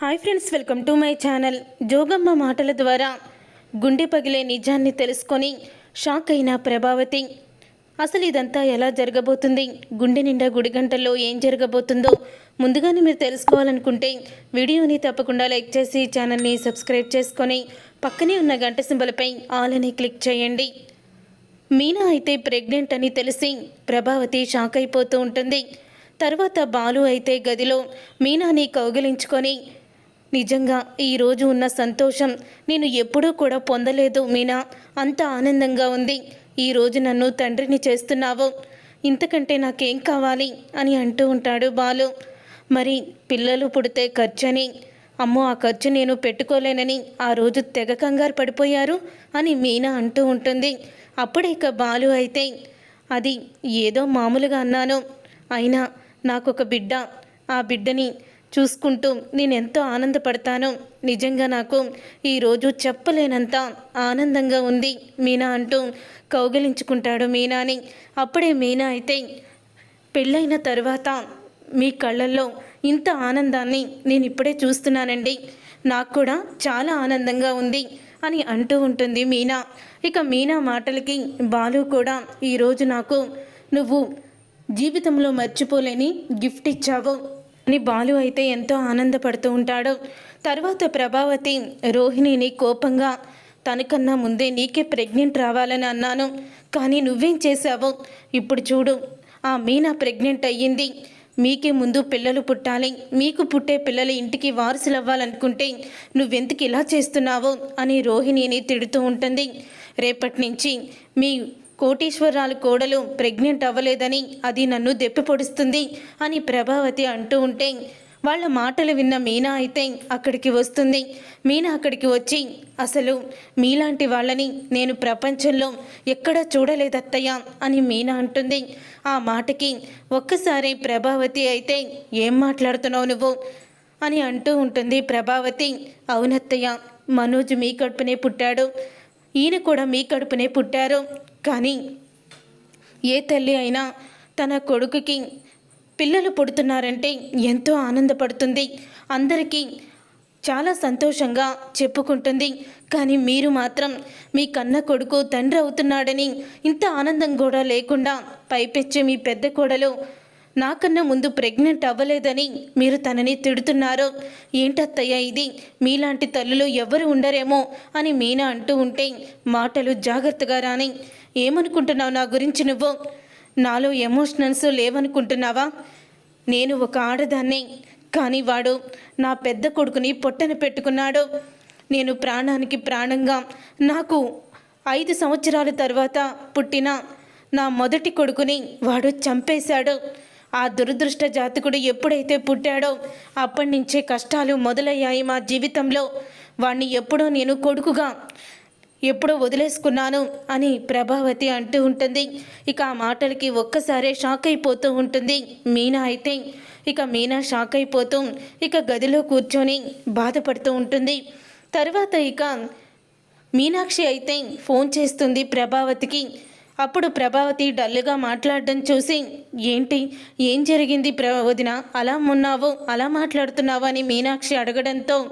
Hi friends welcome to my channel. Jogamma మాటల ద్వారా గుండె పగిలే నిజాన్ని తెలుసుకొని షాక్ అయిన ప్రభావతి అసలు ఇదంతా ఎలా జరగబోతుంది? గుండె నిండా గుడి గంటల్లో ఏం జరగబోతుందో ముందుగానే మీరు తెలుసుకోవాలనుకుంటే వీడియోని తప్పకుండా లైక్ చేసి ఛానల్ని సబ్స్క్రైబ్ చేసుకొని పక్కనే ఉన్న గంట సింబలపై ఆల్ అని క్లిక్ చేయండి. మీనా అయితే ప్రెగ్నెంట్ అని తెలిసి ప్రభావతి షాక్ అయిపోతూ ఉంటుంది. తర్వాత బాలు అయితే గదిలో మీనాని కౌగిలించుకొని నిజంగా ఈరోజు ఉన్న సంతోషం నేను ఎప్పుడూ కూడా పొందలేదు మీనా. అంత ఆనందంగా ఉంది. ఈరోజు నన్ను తండ్రిని చేస్తున్నావు. ఇంతకంటే నాకేం కావాలి అని అంటూ ఉంటాడు బాలు. మరి పిల్లలు పుడితే ఖర్చని? అమ్మో ఆ ఖర్చు నేను పెట్టుకోలేనని ఆ రోజు తెగ కంగారు పడిపోయారు అని మీనా అంటూ ఉంటుంది. అప్పుడే ఇక బాలు అయితే అది ఏదో మామూలుగా అన్నాను. అయినా నాకొక బిడ్డ. ఆ బిడ్డని చూసుకుంటూ నేను ఎంతో ఆనందపడతాను నిజంగా నాకు ఈరోజు చెప్పలేనంత ఆనందంగా ఉంది. మీనా అంటూ కౌగిలించుకుంటాడు మీనాని. అప్పుడే మీనా అయితే పెళ్ళైన తర్వాత మీ కళ్ళల్లో ఇంత ఆనందాన్ని నేను ఇప్పుడే చూస్తున్నానండి. నాకు కూడా చాలా ఆనందంగా ఉంది అని అంటూ ఉంటుంది మీనా. ఇక మీనా మాటలకి బాలు కూడా ఈరోజు నాకు నువ్వు జీవితంలో మర్చిపోలేని గిఫ్ట్ ఇచ్చావు. అని బాలు అయితే ఎంతో ఆనందపడుతూ ఉంటాడు. తర్వాత ప్రభావతి రోహిణిని కోపంగా తనకన్నా ముందే నీకే ప్రెగ్నెంట్ రావాలని అన్నాను. కానీ నువ్వేం చేశావు? ఇప్పుడు చూడు. ఆ మీనా ప్రెగ్నెంట్ అయ్యింది. మీకే ముందు పిల్లలు పుట్టాలి. మీకు పుట్టే పిల్లలు ఇంటికి వారసులు అవ్వాలనుకుంటే నువ్వెందుకు ఇలా చేస్తున్నావు? అని రోహిణిని తిడుతూ ఉంటుంది. రేపటి నుంచి మీ కోటీశ్వరాలు కోడలు ప్రెగ్నెంట్ అవ్వలేదని అది నన్ను దెప్పి పొడుస్తుంది అని ప్రభావతి అంటూ ఉంటే వాళ్ళ మాటలు విన్న మీనా అయితే అక్కడికి వస్తుంది. మీనా అక్కడికి వచ్చి అసలు మీలాంటి వాళ్ళని నేను ప్రపంచంలో ఎక్కడా చూడలేదత్తయ్య అని మీనా అంటుంది. ఆ మాటకి ఒక్కసారి ప్రభావతి అయితే ఏం మాట్లాడుతున్నావు నువ్వు? అని అంటూ ఉంటుంది ప్రభావతి. అవునత్తయ్య మనోజ్ మీ కడుపునే పుట్టాడు. ఈయన కూడా మీ కడుపునే పుట్టారు. కానీ ఏ తల్లి అయినా తన కొడుకుకి పిల్లలు పుడుతున్నారంటే ఎంతో ఆనందపడుతుంది. అందరికీ చాలా సంతోషంగా చెప్పుకుంటుంది. కానీ మీరు మాత్రం మీ కన్న కొడుకు తండ్రి అవుతున్నాడని ఇంత ఆనందం కూడా లేకుండా పైపెచ్చి మీ పెద్ద కోడలు నాకన్నా ముందు ప్రెగ్నెంట్ అవ్వలేదని మీరు తనని తిడుతున్నారు. ఏంటత్తయ్య ఇది? మీలాంటి తల్లులు ఎవరు ఉండరేమో అని మీనా అంటూ ఉంటే మాటలు జాగ్రత్తగా రాని ఏమనుకుంటున్నావు నా గురించి నువ్వు? నాలో ఎమోషనల్స్ లేవనుకుంటున్నావా? నేను ఒక ఆడదాన్ని కానీ వాడు నా పెద్ద కొడుకుని పొట్టన పెట్టుకున్నాడు. నేను ప్రాణానికి ప్రాణంగా నాకు ఐదు సంవత్సరాల తర్వాత పుట్టిన నా మొదటి కొడుకుని వాడు చంపేశాడు. ఆ దురదృష్ట జాతకుడు ఎప్పుడైతే పుట్టాడో అప్పటి నుంచే కష్టాలు మొదలయ్యాయి మా జీవితంలో. వాణ్ణి ఎప్పుడో నేను కొడుకుగా ఎప్పుడో వదిలేసుకున్నాను అని ప్రభావతి అంటూ ఉంటుంది. ఇక ఆ మాటలకి ఒక్కసారే షాక్ అయిపోతూ ఉంటుంది. మీనా అయితే ఇక మీనా షాక్ అయిపోతూ ఇక గదిలో కూర్చొని బాధపడుతూ ఉంటుంది. తర్వాత ఇక మీనాక్షి అయితే ఫోన్ చేస్తుంది ప్రభావతికి. అప్పుడు ప్రభావతి డల్గా మాట్లాడడం చూసి ఏంటి? ఏం జరిగింది ప్ర వదిన? అలా ఉన్నావు? అలా మాట్లాడుతున్నావు? అని మీనాక్షి అడగడంతో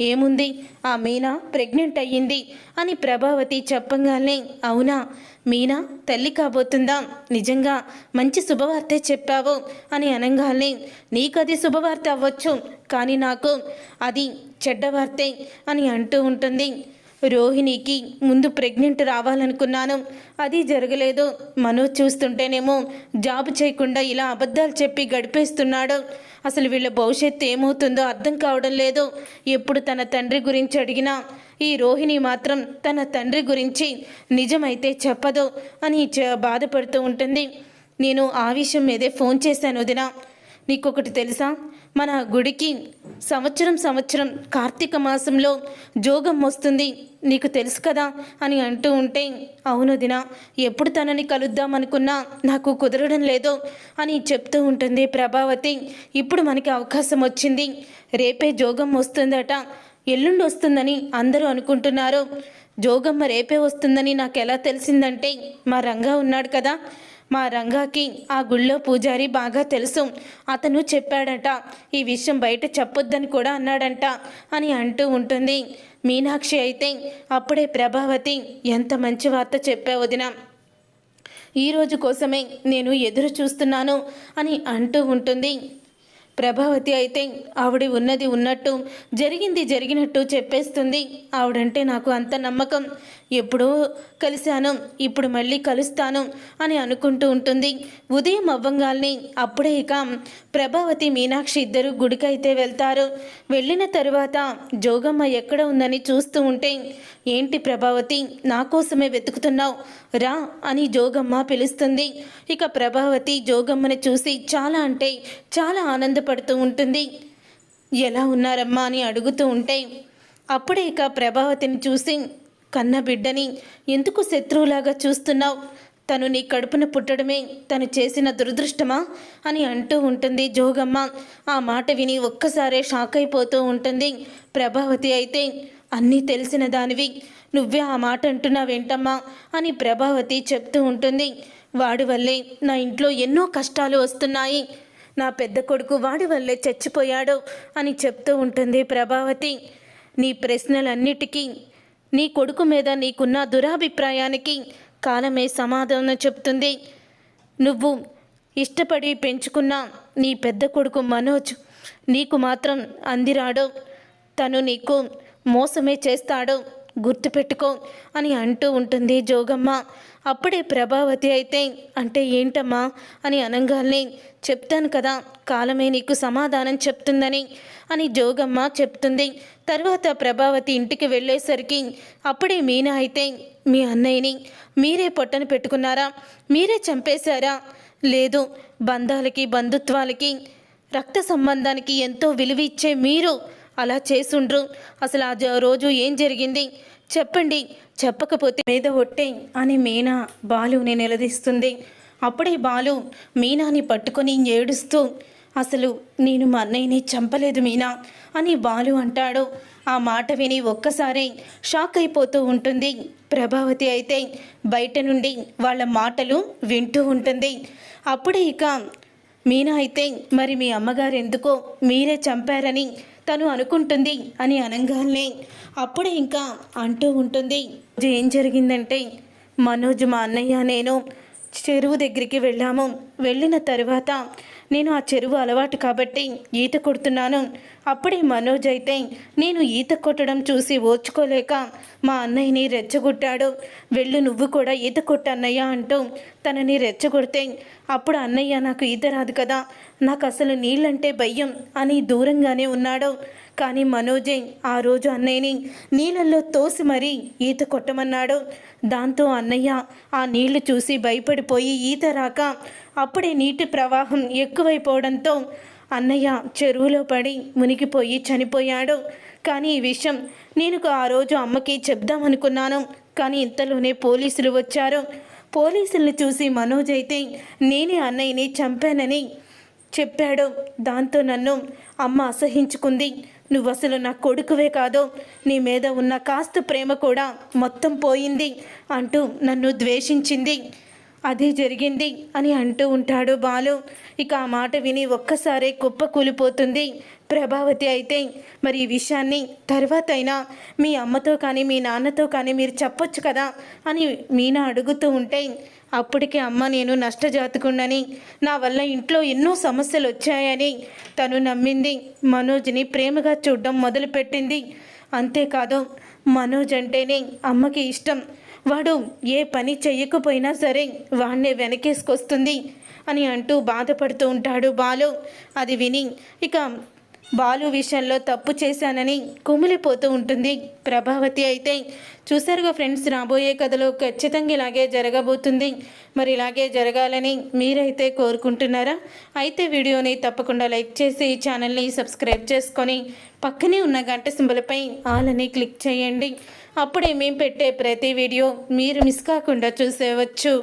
ఏముంది? ఆ మీనా ప్రెగ్నెంట్ అయ్యింది అని ప్రభావతి చెప్పంగానే అవునా? మీనా తల్లి కాబోతుందా? నిజంగా మంచి శుభవార్తే చెప్పావు అని అనగానే నీకది శుభవార్త అవ్వచ్చు కానీ నాకు అది చెడ్డవార్తే అని అంటూ ఉంటుంది. రోహిణికి ముందు ప్రెగ్నెంట్ రావాలనుకున్నాను. అది జరగలేదు. మనోజ్ చూస్తుంటేనేమో జాబ్ చేయకుండా ఇలా అబద్ధాలు చెప్పి గడిపేస్తున్నాడు. అసలు వీళ్ళ భవిష్యత్తు ఏమవుతుందో అర్థం కావడం లేదు. ఎప్పుడు తన తండ్రి గురించి అడిగినా ఈ రోహిణి మాత్రం తన తండ్రి గురించి నిజమైతే చెప్పదు అని బాధపడుతూ ఉంటుంది. నేను ఆ విషయం మీదే ఫోన్ చేశాను వదినా. నీకొకటి తెలుసా? మన గుడికి సంవత్సరం సంవత్సరం కార్తీక మాసంలో జోగం వస్తుంది. నీకు తెలుసు కదా అని అంటూ ఉంటే అవును దిన ఎప్పుడు తనని కలుద్దాం అనుకున్నా నాకు కుదరడం లేదు అని చెప్తూ ఉంటుంది ప్రభావతి. ఇప్పుడు మనకి అవకాశం వచ్చింది. రేపే జోగం వస్తుందట. ఎల్లుండి వస్తుందని అందరూ అనుకుంటున్నారు. జోగమ్మ రేపే వస్తుందని నాకు ఎలా తెలిసిందంటే మా రంగా ఉన్నాడు కదా. మా రంగాకి ఆ గుళ్ళో పూజారి బాగా తెలుసు. అతను చెప్పాడట ఈ విషయం బయట చెప్పొద్దని కూడా అన్నాడంట అని అంటూ ఉంటుంది. మీనాక్షి అయితే అప్పుడే ప్రభావతి ఎంత మంచి వార్త చెప్పా వదిన. ఈ రోజు కోసమే నేను ఎదురు చూస్తున్నాను అని అంటూ ఉంటుంది. ప్రభావతి అయితే ఆవిడ ఉన్నది ఉన్నట్టు జరిగింది జరిగినట్టు చెప్పేస్తుంది. ఆవిడంటే నాకు అంత నమ్మకం. ఎప్పుడో కలిశాను ఇప్పుడు మళ్ళీ కలుస్తాను అని అనుకుంటూ ఉంటుంది. ఉదయం అవ్వంగాల్ని అప్పుడే ఇక ప్రభావతి మీనాక్షి ఇద్దరు గుడికైతే వెళ్తారు. వెళ్ళిన తరువాత జోగమ్మ ఎక్కడ ఉందని చూస్తూ ఉంటే ఏంటి ప్రభావతి నా కోసమే వెతుకుతున్నావు? రా అని జోగమ్మ పిలుస్తుంది. ఇక ప్రభావతి జోగమ్మని చూసి చాలా అంటే చాలా ఆనందపడుతూ ఉంటుంది. ఎలా ఉన్నారమ్మా? అని అడుగుతూ ఉంటే అప్పుడే ఇక ప్రభావతిని చూసి కన్న బిడ్డని ఎందుకు శత్రువులాగా చూస్తున్నావు? తను నీ కడుపున పుట్టడమే తను చేసిన దురదృష్టమా? అని అంటూ ఉంటుంది జోగమ్మ. ఆ మాట విని ఒక్కసారే షాక్ అయిపోతూ ఉంటుంది. ప్రభావతి అయితే అన్నీ తెలిసిన దానివి. నువ్వే ఆ మాట అంటున్నావేంటమ్మా? అని ప్రభావతి చెప్తూ ఉంటుంది. వాడి వల్లే నా ఇంట్లో ఎన్నో కష్టాలు వస్తున్నాయి. నా పెద్ద కొడుకు వాడి వల్లే చచ్చిపోయాడు అని చెప్తూ ఉంటుంది ప్రభావతి. నీ ప్రశ్నలన్నిటికీ నీ కొడుకు మీద నీకున్న దురాభిప్రాయానికి కాలమే సమాధానం చెప్తుంది. నువ్వు ఇష్టపడి పెంచుకున్న నీ పెద్ద కొడుకు మనోజ్ నీకు మాత్రం అందిరాడు. తను నీకు మోసమే చేస్తాడు. గుర్తుపెట్టుకో అని అంటూ ఉంటుంది జోగమ్మ. అప్పుడే ప్రభావతి అయితే అంటే ఏంటమ్మా అని అనంగాల్ని చెప్తాను కదా కాలమే నీకు సమాధానం చెప్తుందని అని జోగమ్మ చెప్తుంది. తర్వాత ప్రభావతి ఇంటికి వెళ్ళేసరికి అప్పుడే మీనా అయితే మీ అన్నయ్యని మీరే పొట్టను పెట్టుకున్నారా? మీరే చంపేశారా? లేదు బంధాలకి బంధుత్వాలకి రక్త సంబంధానికి ఎంతో విలువ ఇచ్చే మీరు అలా చేసుండ్రు. అసలు ఆ రోజు ఏం జరిగింది? చెప్పండి. చెప్పకపోతే మీద ఒట్టే అని మీనా బాలుని నిలదీస్తుంది. అప్పుడే బాలు మీనాని పట్టుకొని ఏడుస్తూ అసలు నేను మా అన్నయ్యని చంపలేదు మీనా అని బాలు అంటాడు. ఆ మాట విని ఒక్కసారి షాక్ అయిపోతూ ఉంటుంది. ప్రభావతి అయితే బయట నుండి వాళ్ళ మాటలు వింటూ ఉంటుంది. అప్పుడే ఇక మీనా అయితే మరి మీ అమ్మగారు ఎందుకో మీరే చంపారని తను అనుకుంటుంది అని అనగానే. అప్పుడే ఇంకా అంటూ ఉంటుంది ఏం జరిగిందంటే మనోజ్ మా అన్నయ్య నేను చెరువు దగ్గరికి వెళ్ళాము. వెళ్ళిన తరువాత నేను ఆ చెరువు అలవాటు కాబట్టి ఈత కొడుతున్నాను. అప్పుడే మనోజ్ అయితే నేను ఈత కొట్టడం చూసి ఓర్చుకోలేక మా అన్నయ్యని రెచ్చగొట్టాడు. వెళ్ళు నువ్వు కూడా ఈత కొట్టు అన్నయ్య అంటూ తనని రెచ్చగొడితే అప్పుడు అన్నయ్య నాకు ఈత రాదు కదా నాకు అసలు నీళ్ళంటే భయం అని దూరంగానే ఉన్నాడు. కానీ మనోజే ఆ రోజు అన్నయ్యని నీళ్ళల్లో తోసి మరీ ఈత కొట్టమన్నాడు. దాంతో అన్నయ్య ఆ నీళ్ళు చూసి భయపడిపోయి ఈత రాక అప్పుడే నీటి ప్రవాహం ఎక్కువైపోవడంతో అన్నయ్య చెరువులో పడి మునిగిపోయి చనిపోయాడు. కానీ ఈ విషయం నేను ఆ రోజు అమ్మకి చెప్దామనుకున్నాను. కానీ ఇంతలోనే పోలీసులు వచ్చారు. పోలీసుల్ని చూసి మనోజ్ అయితే నేనే అన్నయ్యని చంపానని చెప్పాడు. దాంతో నన్ను అమ్మ అసహించుకుంది. నువ్వు అసలు నా కొడుకువే కాదు. నీ మీద ఉన్న కాస్త ప్రేమ కూడా మొత్తం పోయింది అంటూ నన్ను ద్వేషించింది. అదే జరిగింది అని అంటూ ఉంటాడు బాలు. ఇక ఆ మాట విని ఒక్కసారే కుప్ప కూలిపోతుంది. ప్రభావతి అయితే మరి ఈ విషయాన్ని తర్వాత అయినా మీ అమ్మతో కానీ మీ నాన్నతో కానీ మీరు చెప్పొచ్చు కదా అని మీనా అడుగుతూ ఉంటే అప్పటికే అమ్మ నేను నష్టజాతకుండని నా వల్ల ఇంట్లో ఎన్నో సమస్యలు వచ్చాయని తను నమ్మింది. మనోజ్ని ప్రేమగా చూడడం మొదలుపెట్టింది. అంతేకాదు మనోజ్ అంటేనే అమ్మకి ఇష్టం. వాడు ఏ పని చెయ్యకపోయినా సరే వాడినే వెనకేసుకొస్తుంది అని అంటూ బాధపడుతూ ఉంటాడు బాలు. అది విని ఇక బాలు విషయంలో తప్పు చేశానని కుమిలిపోతూ ఉంటుంది ప్రభావతి అయితే. చూసారుగా ఫ్రెండ్స్ రాబోయే కథలో ఖచ్చితంగా ఇలాగే జరగబోతుంది. మరి ఇలాగే జరగాలని మీరైతే కోరుకుంటున్నారా? అయితే వీడియోని తప్పకుండా లైక్ చేసి ఈ ఛానల్ని సబ్స్క్రైబ్ చేసుకొని పక్కనే ఉన్న గంట సింబలపై ఆల్ అని క్లిక్ చేయండి. అప్పుడే మేము పెట్టే ప్రతి వీడియో మీరు మిస్ కాకుండా చూసేవచ్చు.